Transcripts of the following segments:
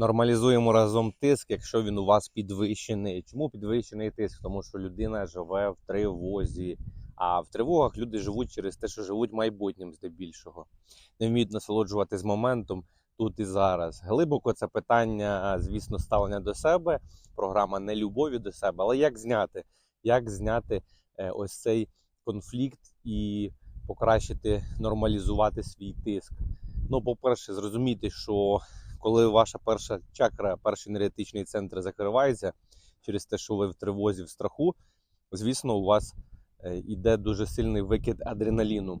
Нормалізуємо разом тиск, якщо він у вас підвищений. Чому підвищений тиск? Тому що людина живе в тривозі. А в тривогах люди живуть через те, що живуть майбутнім здебільшого. Не вміють насолоджуватись моментом тут і зараз. Глибоко це питання, звісно, ставлення до себе, програма нелюбові до себе. Але як зняти? Як зняти е, ось цей конфлікт і покращити, нормалізувати свій тиск? Ну, по-перше, зрозуміти, що коли ваша перша чакра, перший енергетичний центр закривається через те, що ви в тривозі, в страху, звісно, у вас е, іде дуже сильний викид адреналіну.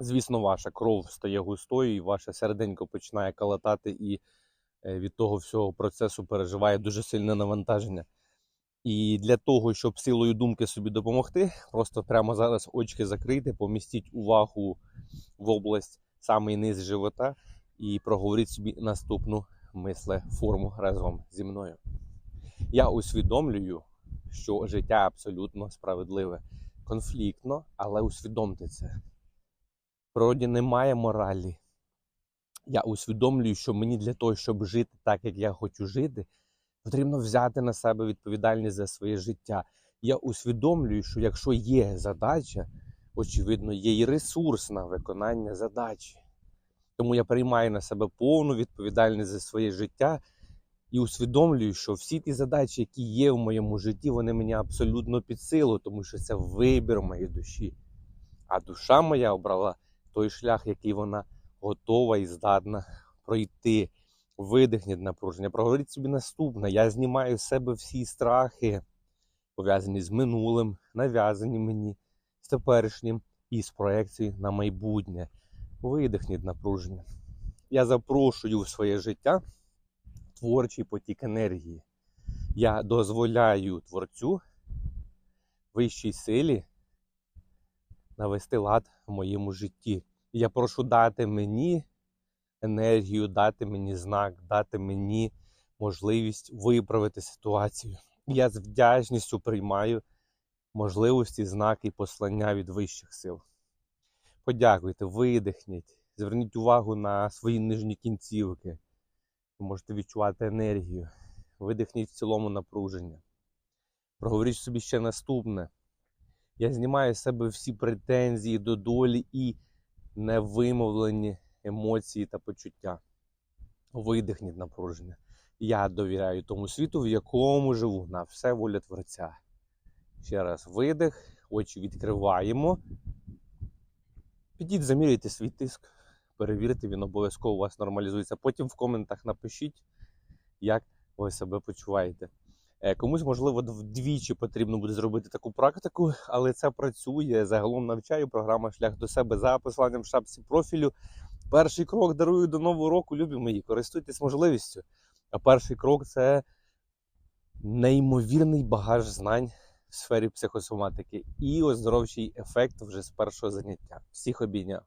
Звісно, ваша кров стає густою, і ваше серденько починає калатати, і е, від того всього процесу переживає дуже сильне навантаження. І для того, щоб силою думки собі допомогти, просто прямо зараз очки закрийте, помістіть увагу в область самий низ живота і проговоріть собі наступну мисле форму разом зі мною. Я усвідомлюю, що життя абсолютно справедливе, конфліктно, але усвідомте це. В природі немає моралі. Я усвідомлюю, що мені для того, щоб жити так, як я хочу жити, потрібно взяти на себе відповідальність за своє життя. Я усвідомлюю, що якщо є задача, очевидно, є і ресурс на виконання задачі. Тому я приймаю на себе повну відповідальність за своє життя і усвідомлюю, що всі ті задачі, які є в моєму житті, вони мені абсолютно під силу, тому що це вибір моєї душі. А душа моя обрала той шлях, який вона готова і здатна пройти. Видихніть напруження, проговоріть собі наступне. Я знімаю з себе всі страхи, пов'язані з минулим, нав'язані мені, з теперішнім і з проекцією на майбутнє. Видихніть напруження. Я запрошую в своє життя творчий потік енергії. Я дозволяю творцю вищій силі навести лад в моєму житті. Я прошу дати мені енергію, дати мені знак, дати мені можливість виправити ситуацію. Я з вдячністю приймаю можливості, знаки і послання від вищих сил. Подякуйте, видихніть, зверніть увагу на свої нижні кінцівки. Ви можете відчувати енергію. Видихніть в цілому напруження. Проговоріть собі ще наступне. Я знімаю з себе всі претензії до долі і невимовлені емоції та почуття. Видихніть напруження. Я довіряю тому світу, в якому живу, на все воля Творця. Ще раз видих, очі відкриваємо. Підіть, заміряйте свій тиск, перевірте, він обов'язково у вас нормалізується. Потім в коментах напишіть, як ви себе почуваєте. Е, Комусь, можливо, вдвічі потрібно буде зробити таку практику, але це працює. Загалом навчаю програма Шлях до себе за посиланням в шапці профілю. Перший крок дарую до нового року, любі мої, користуйтесь можливістю. А перший крок це неймовірний багаж знань сфері психосоматики і оздоровчий ефект вже з першого заняття. Всіх обійняв.